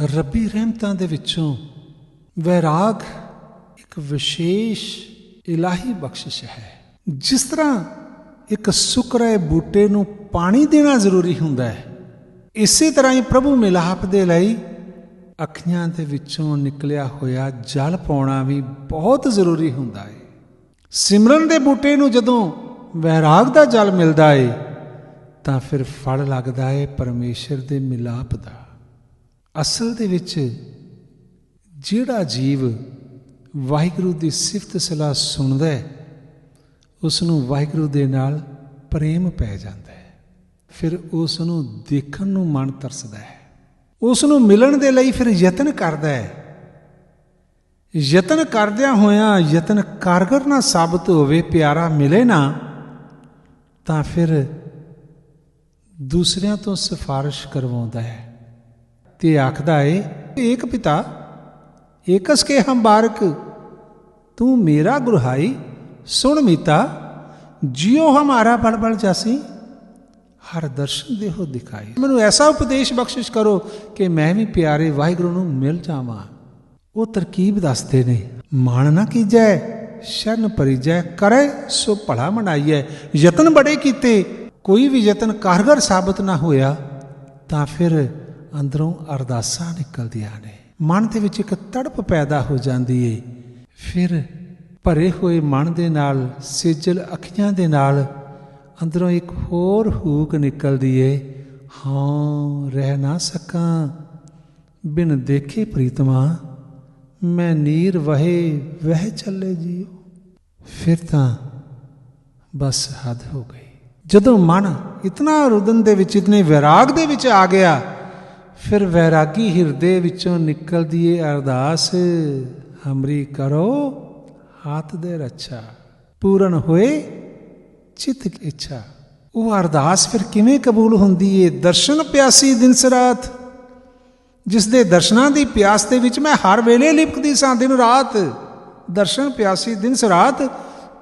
ਰੱਬੀ ਰਹਿਮਤਾਂ ਦੇ ਵਿੱਚੋਂ ਵੈਰਾਗ ਇੱਕ ਵਿਸ਼ੇਸ਼ ਇਲਾਹੀ ਬਖਸ਼ਿਸ਼ ਹੈ। ਜਿਸ ਤਰ੍ਹਾਂ ਇੱਕ ਸੁਕਰੇ ਬੂਟੇ ਨੂੰ ਪਾਣੀ ਦੇਣਾ ਜ਼ਰੂਰੀ ਹੁੰਦਾ ਹੈ, ਇਸੇ ਤਰ੍ਹਾਂ ਹੀ ਪ੍ਰਭੂ ਮਿਲਾਪ ਦੇ ਲਈ ਅੱਖੀਆਂ ਦੇ ਵਿੱਚੋਂ ਨਿਕਲਿਆ ਹੋਇਆ ਜਲ ਪਾਉਣਾ ਵੀ ਬਹੁਤ ਜ਼ਰੂਰੀ ਹੁੰਦਾ ਹੈ। ਸਿਮਰਨ ਦੇ ਬੂਟੇ ਨੂੰ ਜਦੋਂ ਵੈਰਾਗ ਦਾ ਜਲ ਮਿਲਦਾ ਏ ਤਾਂ ਫਿਰ ਫਲ ਲੱਗਦਾ ਏ ਪਰਮੇਸ਼ਰ ਦੇ ਮਿਲਾਪ ਦਾ। ਅਸਲ ਦੇ ਵਿੱਚ ਜਿਹੜਾ ਜੀਵ ਵਾਹਿਗੁਰੂ ਦੀ ਸਿਫਤ ਸਲਾਹ ਸੁਣਦਾ ਹੈ ਉਸ ਨੂੰ ਵਾਹਿਗੁਰੂ ਦੇ ਨਾਲ ਪ੍ਰੇਮ ਪੈ ਜਾਂਦਾ ਹੈ। ਫਿਰ ਉਸ ਨੂੰ ਦੇਖਣ ਨੂੰ ਮਨ ਤਰਸਦਾ ਹੈ। ਉਸ ਨੂੰ ਮਿਲਣ ਦੇ ਲਈ ਫਿਰ ਯਤਨ ਕਰਦਾ ਹੈ। ਯਤਨ ਕਰਦਿਆਂ ਹੋਇਆਂ ਯਤਨ ਕਾਰਗਰ ਨਾ ਸਾਬਤ ਹੋਵੇ, ਪਿਆਰਾ ਮਿਲੇ ਨਾ, ਤਾਂ ਫਿਰ ਦੂਸਰਿਆਂ ਤੋਂ ਸਿਫਾਰਿਸ਼ ਕਰਵਾਉਂਦਾ ਹੈ। ਤੇ ਆਖਦਾ ਏ, ਏਕ ਪਿਤਾ, ਏਕਸ ਕੇ ਹਮ ਬਾਰਕ, ਤੂੰ ਮੇਰਾ ਗੁਰਹਾਈ, ਸੁਣ ਮੀਤਾ, ਜਿਉ ਹਮਾਰਾ ਬਲ ਬਲ ਜਾਸੀ ਹਰ ਦਰਸ਼ਨ ਦੇਹੋ ਦਿਖਾਈ ਮੈਨੂੰ ਐਸਾ ਉਪਦੇਸ਼ ਬਖਸ਼ਿਸ਼ ਕਰੋ ਕਿ ਮੈਂ ਵੀ ਪਿਆਰੇ ਵਾਹਿਗੁਰੂ ਨੂੰ ਮਿਲ ਜਾਵਾਂ। ਉਹ ਤਰਕੀਬ ਦੱਸਦੇ ਨੇ, ਮਾਣ ਨਾ ਕੀਜੈ, ਸ਼ਰਨ ਪਰਿਜੈ, ਕਰੇ ਸੋ ਭਲਾ ਮਨਾਈਐ। ਯਤਨ ਬੜੇ ਕੀਤੇ, ਕੋਈ ਵੀ ਯਤਨ ਕਾਰਗਰ ਸਾਬਤ ਨਾ ਹੋਇਆ, ਤਾਂ ਫਿਰ ਅੰਦਰੋਂ ਅਰਦਾਸਾਂ ਨਿਕਲਦੀਆਂ ਨੇ। ਮਨ ਦੇ ਵਿੱਚ ਇੱਕ ਤੜਪ ਪੈਦਾ ਹੋ ਜਾਂਦੀ ਏ। ਫਿਰ ਭਰੇ ਹੋਏ ਮਨ ਦੇ ਨਾਲ, ਸੇਜਲ ਅੱਖੀਆਂ ਦੇ ਨਾਲ ਅੰਦਰੋਂ ਇੱਕ ਹੋਰ ਹੂਕ ਨਿਕਲਦੀ ਏ। ਹਾਂ, ਰਹਿ ਨਾ ਸਕਾਂ। ਬਿਨ ਦੇਖੇ ਪ੍ਰੀਤਮਾ, ਮੈਂ ਨੀਰ ਵਹੇ ਵਹਿ ਚੱਲੇ ਜੀਓ। ਫਿਰ ਤਾਂ ਬਸ ਹੱਦ ਹੋ ਗਈ। ਜਦੋਂ ਮਨ ਇਤਨਾ ਰੁਦਨ ਦੇ ਵਿੱਚ, ਇਤਨੇ ਵਿਰਾਗ ਦੇ ਵਿੱਚ ਆ ਗਿਆ ਫਿਰ ਵੈਰਾਗੀ ਹਿਰਦੇ ਵਿੱਚੋਂ ਨਿਕਲਦੀ ਏ ਅਰਦਾਸ, ਹਮਰੀ ਕਰੋ ਹਾਥ ਦੇ ਰੱਛਾ। ਪੂਰਨ ਹੋਏ ਚਿਤ ਇੱਛਾ। ਉਹ ਅਰਦਾਸ ਫਿਰ ਕਿਵੇਂ ਕਬੂਲ ਹੁੰਦੀ ਏ ਦਰਸ਼ਨ ਪਿਆਸੀ ਦਿਨ ਸਰਾਤ। ਜਿਸ ਦੇ ਦਰਸ਼ਨਾਂ ਦੀ ਪਿਆਸ ਦੇ ਵਿੱਚ ਮੈਂ ਹਰ ਵੇਲੇ ਲਿਪਕਦੀ ਸਾਂ ਦਿਨ ਰਾਤ। ਦਰਸ਼ਨ ਪਿਆਸੀ ਦਿਨ ਸਰਾਤ,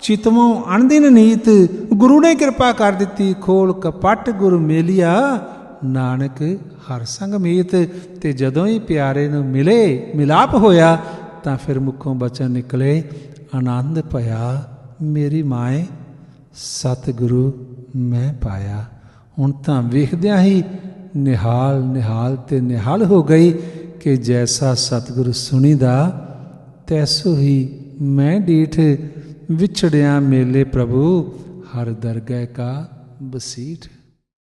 ਚਿਤਮੋਂ ਅਣਦਿਨ ਨੀਤ। ਗੁਰੂ ਨੇ ਕਿਰਪਾ ਕਰ ਦਿੱਤੀ ਖੋਲ ਕਪਟ ਗੁਰ ਮੇਲਿਆ। ਨਾਨਕ ਹਰ ਸੰਗ ਮੀਤ ਤੇ ਜਦੋਂ ਹੀ ਪਿਆਰੇ ਨੂੰ ਮਿਲੇ, ਮਿਲਾਪ ਹੋਇਆ, ਤਾਂ ਫਿਰ ਮੁਖੋਂ ਬਚਨ ਨਿਕਲੇ, ਆਨੰਦ ਭਇਆ ਮੇਰੀ ਮਾਏ, ਸਤਿਗੁਰੂ ਮੈਂ ਪਾਇਆ। ਹੁਣ ਤਾਂ ਵੇਖਦਿਆਂ ਹੀ ਨਿਹਾਲ ਨਿਹਾਲ ਤੇ ਨਿਹਾਲ ਹੋ ਗਈ ਕਿ ਜੈਸਾ ਸਤਿਗੁਰੂ ਸੁਣੀਦਾ, ਤੈਸੋ ਹੀ ਮੈਂ ਡੀਠ ਵਿਛੜਿਆ ਮੇਲੇ ਪ੍ਰਭੂ, ਹਰ ਦਰਗਹਿ ਕਾ ਬਸੀਠ।